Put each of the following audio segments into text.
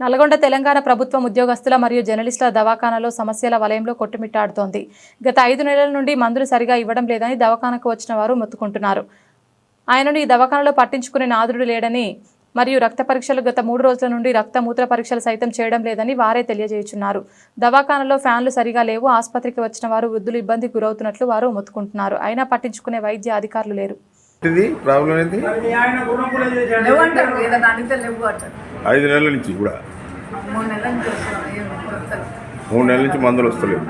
నల్గొండ తెలంగాణ ప్రభుత్వం ఉద్యోగస్తుల మరియు జర్నలిస్టుల దవాఖానాలో సమస్యల వలయంలో కొట్టుమిట్టాడుతోంది. గత ఐదు నెలల నుండి మందులు సరిగా ఇవ్వడం లేదని దవాఖానకు వచ్చిన వారు మొత్తుకుంటున్నారు. ఆయనను ఈ దవాఖానలో పట్టించుకునే నాదుడు లేడని మరియు రక్త పరీక్షలు గత మూడు రోజుల నుండి రక్త మూత్ర పరీక్షలు సైతం చేయడం లేదని వారే తెలియజేయుచున్నారు. దవాఖానలో ఫ్యాన్లు సరిగా లేవు ఆసుపత్రికి వచ్చిన వారు వృద్ధులు ఇబ్బందికి గురవుతున్నట్లు వారు మొత్తుకుంటున్నారు. అయినా పట్టించుకునే వైద్య అధికారులు లేరు. ఇది ప్రాబ్లం ఏంటి ఐదు నెలల నుంచి కూడా. మూడు నెలల నుంచి మందులు వస్తలేవు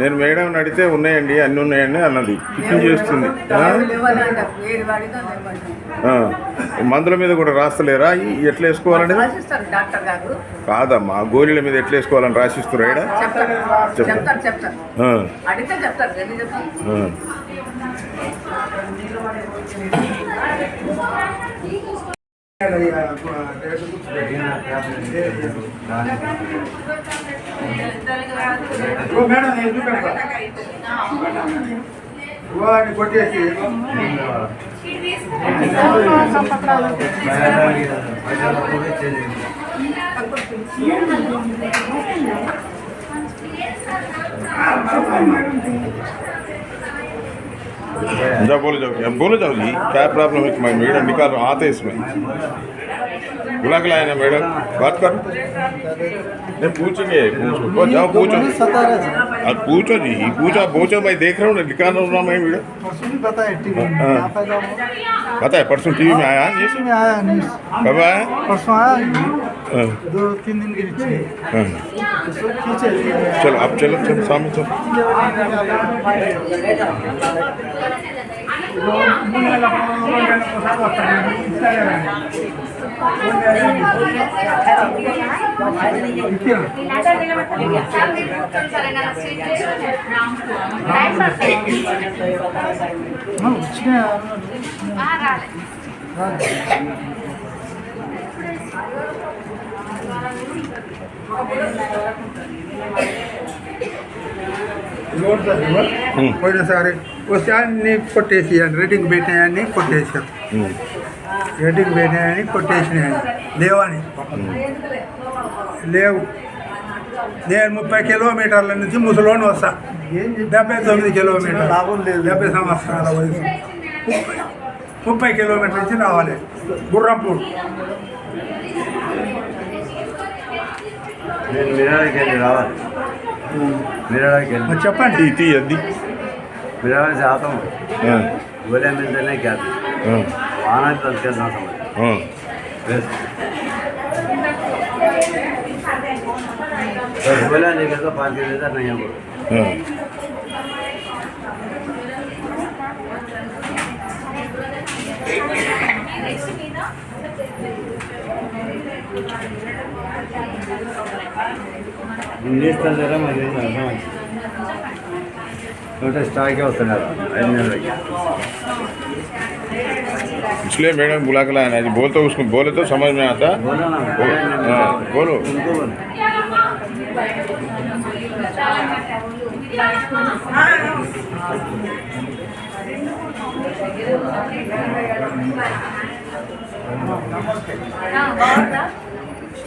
నేను మేడం అడిగితే ఉన్నాయండి అన్నీ ఉన్నాయండి అన్నది. టిఫిన్ చేస్తుంది. మందుల మీద కూడా రాస్తలేరా? ఎట్లా వేసుకోవాలండి? కాదమ్మా గోళీల మీద ఎట్లా వేసుకోవాలని? చెప్తారు చెప్తారు. చెప్తారు చెప్తారు ఆ అడిగితే చెప్తారు ఎన్ని చెప్తారు ఆ. ఓ మేడం నేను చూపెడతా వాడిని కొట్టేసి जा बोलो जाओ अब बोलो जाओ जी। क्या प्रॉब्लम है? तुम्हारी मैडम निकालो आते इसमें। बुला के लाए ना मैडम। बात कर। नहीं पूछेंगे पूछो। जाओ पूछो। अब पूछो जी पूछो पूछो मैं देख रहा हूँ ना निकाल रहा हूँ ना मैं पता है? पता है परसों टीवी में आया में आया कब आया? परसों आया दो तीन दिन के नीचे हाँ। तो खींचे चलो अब चलो चलो सामने चलो వచ్చినాయి పోయినసారి వస్తే అన్ని కొట్టేసి రేటింగ్ పెట్టాయని కొట్టేసాం రేటింగ్ పెట్టాయని కొట్టేసినాయని. లేవని. లేవు. నేను ముప్పై కిలోమీటర్ల నుంచి ముసలోని వస్తా. డెబ్బై తొమ్మిది కిలోమీటర్లు. డెబ్బై సంవత్సరాల వయసు. ముప్పై కిలోమీటర్ నుంచి రావాలి. గుర్రంపూర్. నేను మిరాలకి వెళ్ళి రావాలి. మిరాలకి వెళ్ళి. చెప్పండి. ఇది అది. మిరాల శాతం. గోలే మీదనే క్యాబ్ వానాకి తగ్గేసిన సమయం గోలే నీకు పార్టీ లేదా నయ్యం ఇంగ్లీష్ తల్లిరా మరి అర్థం ఒకటే స్టాకే వస్తున్నారు ఐదు నెలలకి इसलिए मैडम बुला के लाया ना जी बोल तो उसको बोले तो समझ में आता बोलो ना हाँ, बोलो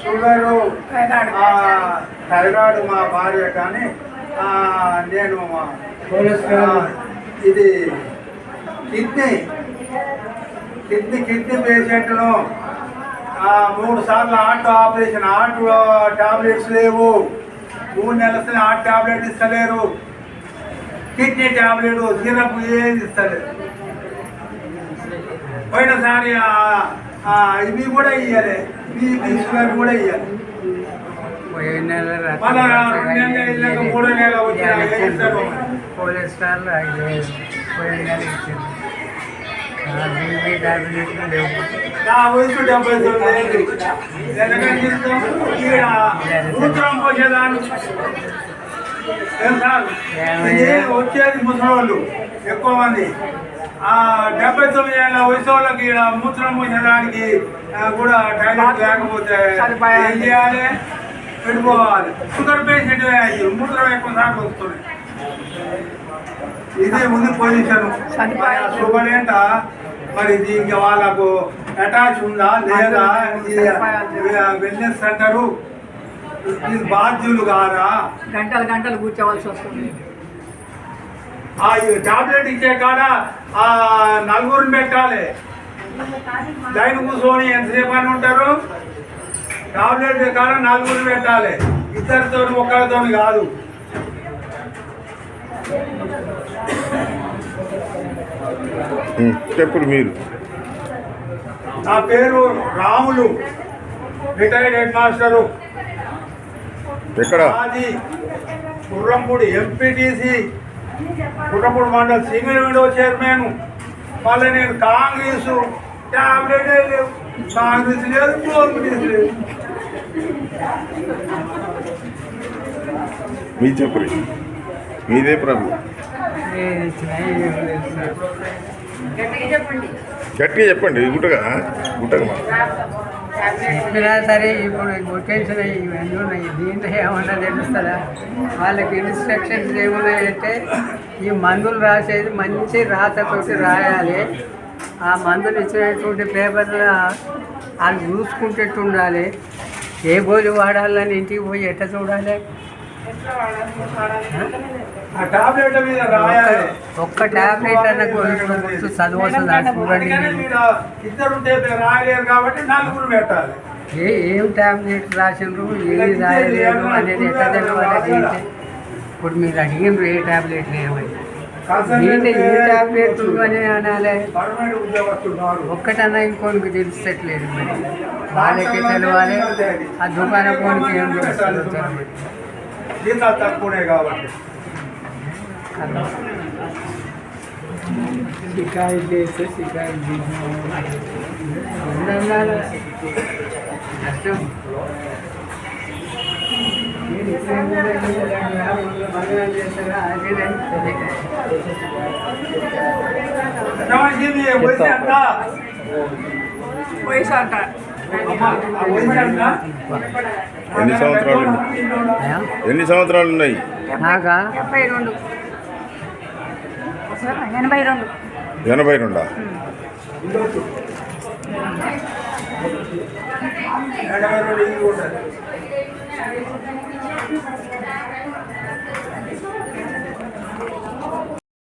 షుగరు థైరాయిడ్ మా భార్య కానీ ఆ, నేను ఇది కిడ్నీ కిడ్నీ కిడ్నీ పేషెంట్ను ఆ, మూడు సార్లు ఆటో ఆపరేషన్ ఆటో టాబ్లెట్స్ లేవు. మూడు నెలలు ఆ టాబ్లెట్ ఇస్తలేరు. కిడ్నీ టాబ్లెట్ సిరప్ ఏది ఇస్తలేరు పోయినసారి ఇవి కూడా ఇయ్యాలి. బీపీ షుగర్ కూడా వెళ్ళాక మూడో నెల? కొలెస్ట్రాల్ ఐదు వేలు పోయిన నెల ఇచ్చింది బీపీ టాబ్లెట్లు లేవు. నా వయసు డెబ్బై తొమ్మిది ఎందుకంటే ఇస్తాం? ఈడ మూత్రం పోసేదాన్ని వచ్చేది ముసలోళ్ళు ఎక్కువ మంది. ఆ డెబ్బై తొమ్మిది ఏళ్ళ వయసు వాళ్ళకి ఈడ మూత్రం ఆ, కూడా టాయిలెట్ లేకపోతే ఏం చేయాలి? పెట్టుకోవాలి. షుగర్ పేషెంట్ అయ్యి మూత్రం ఎక్కువ సార్లు వస్తుంది. ఇదే ఉంది పొజిషన్. షుగర్ ఏంట? మరి దీనికి వాళ్ళకు అటాచ్ ఉందా? లేదా? వెల్నెస్ సెంటరు ఇది బాధ్యులు కారా గంటలు గంటలు కూర్చోవలసి వస్తుంది. ఆ టాబ్లెట్ ఇచ్చే కాడ ఆ నలుగురిని పెట్టాలి. లైన్ కూర్చొని ఎంతసేపు అని ఉంటారు? టాబ్లెట్ కాడ నలుగురిని పెట్టాలి. ఇద్దరితో ఒక్కరితో కాదు. ఉమ్, చెప్పులు మీరు. నా పేరు రాములు. Retired head master. ఎక్కడ? మాది Gurrampudi MPTC Gurrampudi mandal single window chairman. మళ్ళీ నేను కాంగ్రెస్ టాబ్లెట్ లేవు కాంగ్రెస్ లేదు లేదు. మీ చెప్పులు మీదే ప్రాబ్లం గట్టిగా చెప్పండి. గుట్టగా గుట్టగా మా చెప్పినా సరే ఇప్పుడు కొట్టేసిన ఇవన్నీ ఉన్నాయి. దీంట్లో ఏమన్నా తెలుస్తుందా? వాళ్ళకి ఇన్స్ట్రక్షన్స్ ఏమున్నాయంటే ఈ మందులు రాసేది మంచి రాతతోటి రాయాలి. ఆ మందులు ఇచ్చినటువంటి పేపర్లు వాళ్ళు చూసుకుంటే ఉండాలి ఏ గోళీ వాడాలని ఇంటికి పోయి ఎట్ట చూడాలి? ఆ టాబ్లెట్ మీద రాయాలి. ఒక్క టాబ్లెట్ అన్న చదువు వస్తుందా చూడండి ఇద్దరుంటే రాయలేరు కాబట్టి నలుగురు పెట్టాలి. ఏ ఏం టాబ్లెట్ రాసిండ్రు ఏది రాయలేదు అనేది ఎట్లా తెలవాలి దీంట్లో ఇప్పుడు మీరు అడిగినరు ఏ టాబ్లెట్లు ఏమని ఏ టాబ్లెట్ అని అనాలి? ఒక్కటన్నా ఇంకోనికి తెలుస్తట్లేదు మరి. వాళ్ళకి తెలవాలి. ఆ దుకాణం కోనికి ఏం తెలుస్తుందో జీతాలు తక్కువనే కాబట్టి. షికాయత్ చేస్తే షికాయత్ కష్టం. నేను ఇప్పుడు చేస్తారా అదే వయసు ఎంత వయసు అంట? ఎన్ని సంవత్సరాలు ఉన్నాయి? ఎన్ని సంవత్సరాలు ఉన్నాయి? నాకా? ఎనభై రెండు. ఎనభై రెండా. ఎనభై రెండు?